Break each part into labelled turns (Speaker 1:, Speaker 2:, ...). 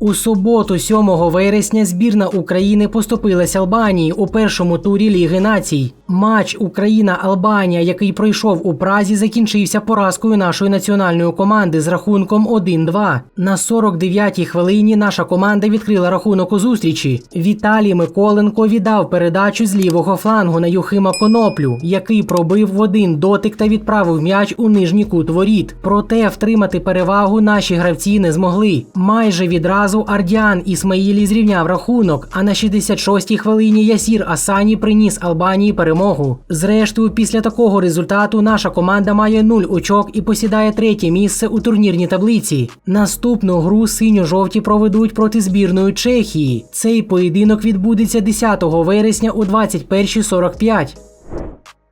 Speaker 1: У суботу, 7 вересня, збірна України поступилась Албанії у першому турі Ліги націй. Матч Україна-Албанія, який пройшов у Празі, закінчився поразкою нашої національної команди з рахунком 1-2. На 49-й хвилині наша команда відкрила рахунок у зустрічі. Віталій Миколенко віддав передачу з лівого флангу на Юхима Коноплю, який пробив в один дотик та відправив м'яч у нижній кут воріт. Проте втримати перевагу наші гравці не змогли. Майже відразу Ардіан Ісмаїлі зрівняв рахунок. А на 66-й хвилині Ясір Асані приніс Албанії перемогу. Зрештою, після такого результату наша команда має 0 очок і посідає третє місце у турнірній таблиці. Наступну гру синьо-жовті проведуть проти збірної Чехії. Цей поєдинок відбудеться 10 вересня у 21.45.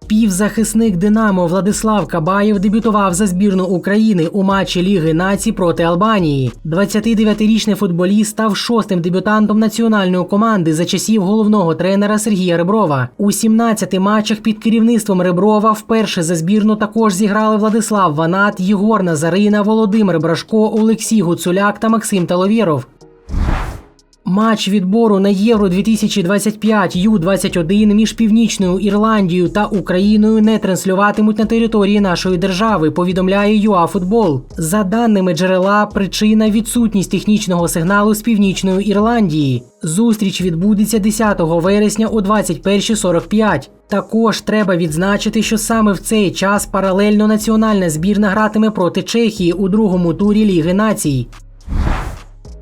Speaker 1: Півзахисник Динамо Владислав Кабаєв дебютував за збірну України у матчі Ліги націй проти Албанії. 29-річний футболіст став шостим дебютантом національної команди за часів головного тренера Сергія Реброва. У 17 матчах під керівництвом Реброва вперше за збірну також зіграли Владислав Ванат, Єгор Назарина, Володимир Брашко, Олексій Гуцуляк та Максим Таловєров. Матч відбору на Євро 2025 Ю-21 між Північною Ірландією та Україною не транслюватимуть на території нашої держави. Повідомляє ЮАФутбол. За даними джерела, причина відсутність технічного сигналу з Північної Ірландії. Зустріч відбудеться 10 вересня о 21.45. Також треба відзначити, що саме в цей час паралельно національна збірна гратиме проти Чехії у другому турі Ліги націй.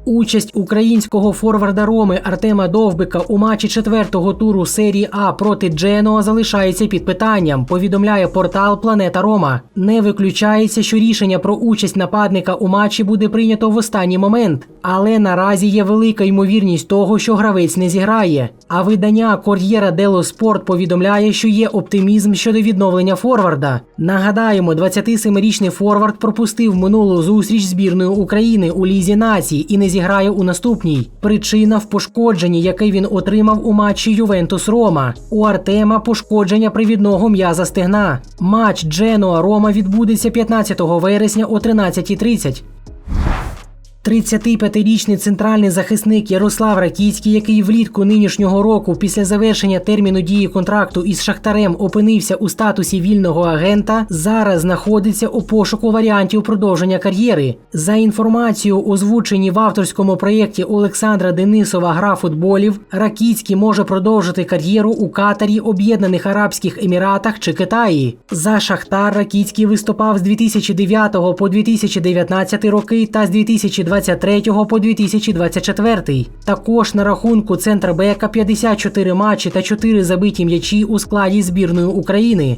Speaker 1: Участь українського форварда Роми Артема Довбика у матчі четвертого туру серії А проти Дженоа залишається під питанням. Повідомляє портал Планета Рома. Не виключається, що рішення про участь нападника у матчі буде прийнято в останній момент, але наразі є велика ймовірність того, що гравець не зіграє. А видання Кор'єра Дело Спорт повідомляє, що є оптимізм щодо відновлення форварда. Нагадаємо, 27-річний форвард пропустив минулу зустріч збірною України у лізі націй і не зіграє у наступній. Причина в пошкодженні, яке він отримав у матчі Ювентус Рома. У Артема пошкодження привідного м'яза стегна. Матч Дженуа Рома відбудеться 15 вересня о 13.30. 35-річний центральний захисник Ярослав Ракіцький, який влітку нинішнього року після завершення терміну дії контракту із Шахтарем опинився у статусі вільного агента, зараз знаходиться у пошуку варіантів продовження кар'єри. За інформацією, озвучені в авторському проєкті Олександра Денисова Гра футболів, Ракіцький може продовжити кар'єру у Катарі, Об'єднаних Арабських Еміратах чи Китаї. За Шахтар Ракіцький виступав з 2009 по 2019 роки та з 2020 2023 по 2024. Також на рахунку центра центрбека 54 матчі та 4 забиті м'ячі у складі збірної України.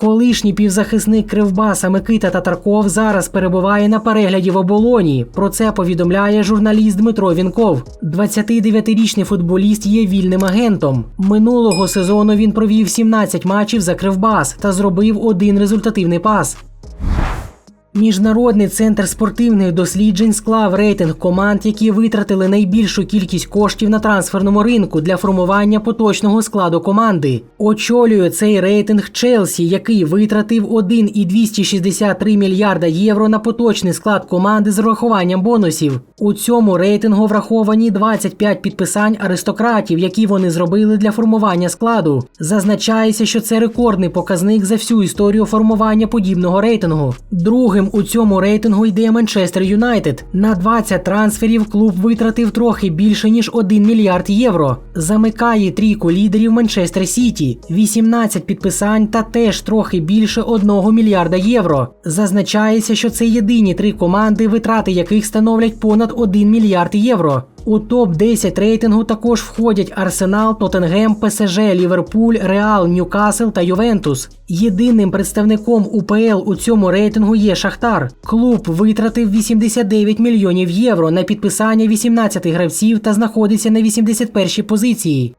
Speaker 1: Колишній півзахисник Кривбаса Микита Татарков зараз перебуває на перегляді в оболоні. Про це повідомляє журналіст Дмитро Вінков. 29-річний футболіст є вільним агентом. Минулого сезону він провів 17 матчів за Кривбас та зробив один результативний пас. Міжнародний центр спортивних досліджень склав рейтинг команд, які витратили найбільшу кількість коштів на трансферному ринку для формування поточного складу команди. Очолює цей рейтинг Челсі, який витратив 1,263 мільярда євро на поточний склад команди з врахуванням бонусів. У цьому рейтингу враховані 25 підписань аристократів, які вони зробили для формування складу. Зазначається, що це рекордний показник за всю історію формування подібного рейтингу. Другим у цьому рейтингу йде Манчестер Юнайтед. На 20 трансферів клуб витратив трохи більше ніж 1 мільярд євро. Замикає трійку лідерів Манчестер Сіті, 18 підписань та теж трохи більше 1 мільярда євро. Зазначається, що це єдині три команди, витрати яких становлять понад 1 мільярд євро. У топ-10 рейтингу також входять Арсенал, Тоттенгем, ПСЖ, Ліверпуль, Реал, Ньюкасл та Ювентус. Єдиним представником УПЛ у цьому рейтингу є Шахтар. Клуб витратив 89 мільйонів євро на підписання 18 гравців та знаходиться на 81-й позиції.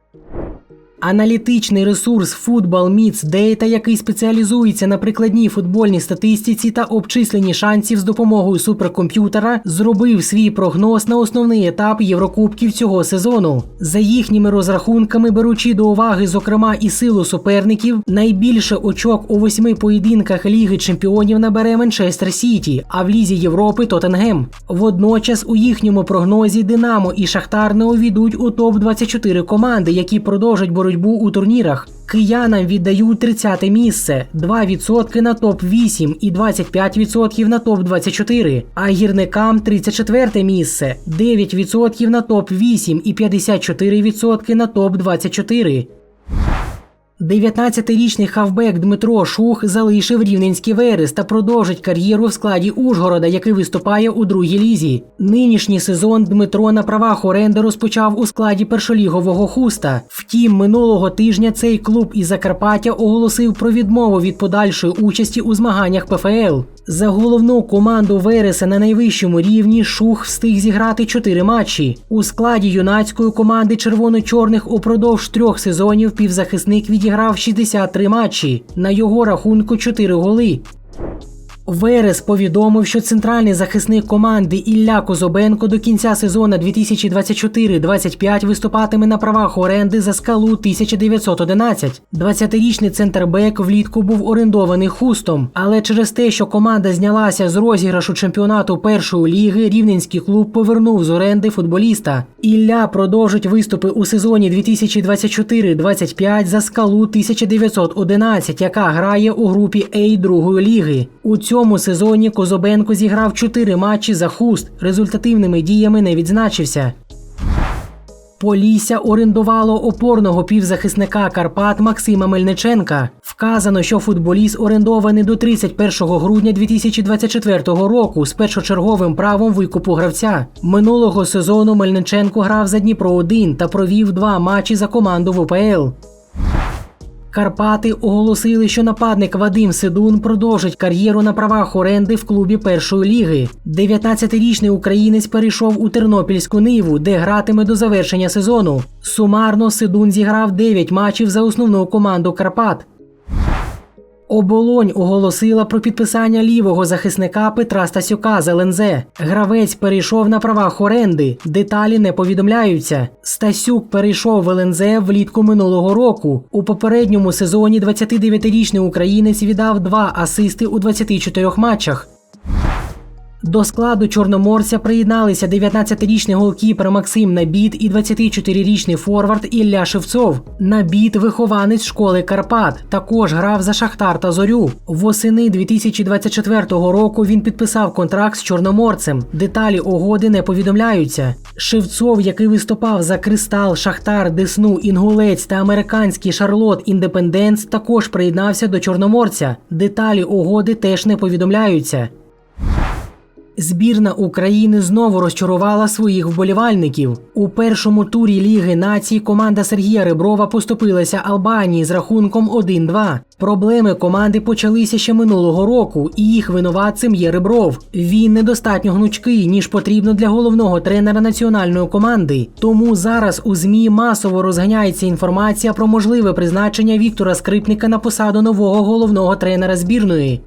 Speaker 1: Аналітичний ресурс Football Meets Data, який спеціалізується на прикладній футбольній статистиці та обчисленні шансів з допомогою суперкомп'ютера, зробив свій прогноз на основний етап Єврокубків цього сезону. За їхніми розрахунками, беручи до уваги, зокрема, і силу суперників, найбільше очок у восьми поєдинках Ліги Чемпіонів набере Манчестер Сіті, а в Лізі Європи Тоттенгем. Водночас у їхньому прогнозі Динамо і Шахтар не увійдуть у топ 24 команди, які продовжать боротьбу у турнірах. Киянам віддають 30 місце, 2% на топ 8 і 25% на топ 24, а гірникам 34 місце, 9% на топ 8 і 54% на топ 24. 19-річний хавбек Дмитро Шух залишив рівненський верес та продовжить кар'єру в складі Ужгорода, який виступає у другій лізі. Нинішній сезон Дмитро на правах оренди розпочав у складі першолігового хуста. Втім, минулого тижня цей клуб із Закарпаття оголосив про відмову від подальшої участі у змаганнях ПФЛ. За головну команду Вереса на найвищому рівні Шух встиг зіграти чотири матчі. У складі юнацької команди червоно-чорних упродовж трьох сезонів півзахисник відіграв 63 матчі. На його рахунку 4 голи. Верес повідомив, що центральний захисник команди Ілля Козобенко до кінця сезону 2024-25 виступатиме на правах оренди за скалу 1911. 20-річний центрбек влітку був орендований хустом, але через те, що команда знялася з розіграшу чемпіонату першої ліги, рівненський клуб повернув з оренди футболіста. Ілля продовжить виступи у сезоні 2024-25 за скалу 1911, яка грає у групі А другої ліги. У цьому сезоні Козобенко зіграв 4 матчі за хуст, результативними діями не відзначився. Полісся орендувало опорного півзахисника Карпат Максима Мельниченка. Вказано, що футболіст орендований до 31 грудня 2024 року з першочерговим правом викупу гравця. Минулого сезону Мельниченко грав за Дніпро 1 та провів два матчі за команду в УПЛ. Карпати оголосили, що нападник Вадим Сидун продовжить кар'єру на правах оренди в клубі першої ліги. 19-річний українець перейшов у Тернопільську ниву, де гратиме до завершення сезону. Сумарно Сидун зіграв 9 матчів за основну команду Карпат. Оболонь оголосила про підписання лівого захисника Петра Стасюка з ЛНЗ. Гравець перейшов на правах оренди. Деталі не повідомляються. Стасюк перейшов в ЛНЗ влітку минулого року. У попередньому сезоні 29-річний українець віддав два асисти у 24 матчах. До складу чорноморця приєдналися 19-річний голкіпер Максим Набіт і 24-річний форвард Ілля Шевцов. Набіт вихованець школи Карпат. Також грав за Шахтар та Зорю. Восени 2024 року він підписав контракт з чорноморцем. Деталі угоди не повідомляються. Шевцов, який виступав за Кристал, Шахтар, Десну, Інгулець та американський Шарлот Індепенденс, також приєднався до чорноморця. Деталі угоди теж не повідомляються. Збірна України знову розчарувала своїх вболівальників. У першому турі Ліги націй команда Сергія Реброва поступилася Албанії з рахунком 1-2. Проблеми команди почалися ще минулого року, і їх винуватцем є Ребров. Він недостатньо гнучкий, ніж потрібно для головного тренера національної команди. Тому зараз у ЗМІ масово розганяється інформація про можливе призначення Віктора Скрипника на посаду нового головного тренера збірної.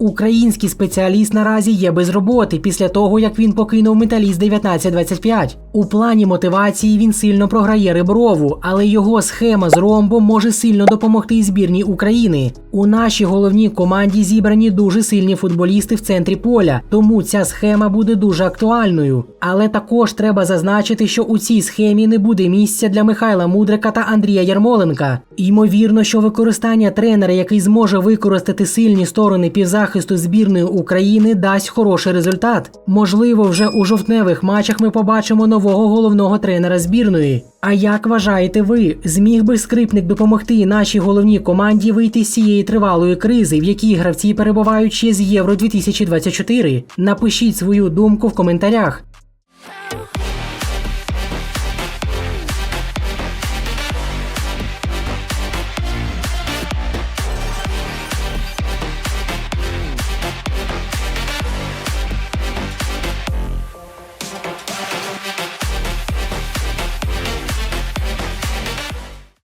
Speaker 1: Український спеціаліст наразі є без роботи після того, як він покинув металіст 1925. У плані мотивації він сильно програє Реброву, але його схема з ромбом може сильно допомогти збірній України. У нашій головній команді зібрані дуже сильні футболісти в центрі поля, тому ця схема буде дуже актуальною. Але також треба зазначити, що у цій схемі не буде місця для Михайла Мудрика та Андрія Ярмоленка. Ймовірно, що використання тренера, який зможе використати сильні сторони півзахисту збірної України, дасть хороший результат. Можливо, вже у жовтневих матчах ми побачимо нового головного тренера збірної. А як вважаєте ви, зміг би скрипник допомогти нашій головній команді вийти з цієї тривалої кризи, в якій гравці перебувають ще з Євро 2024? Напишіть свою думку в коментарях.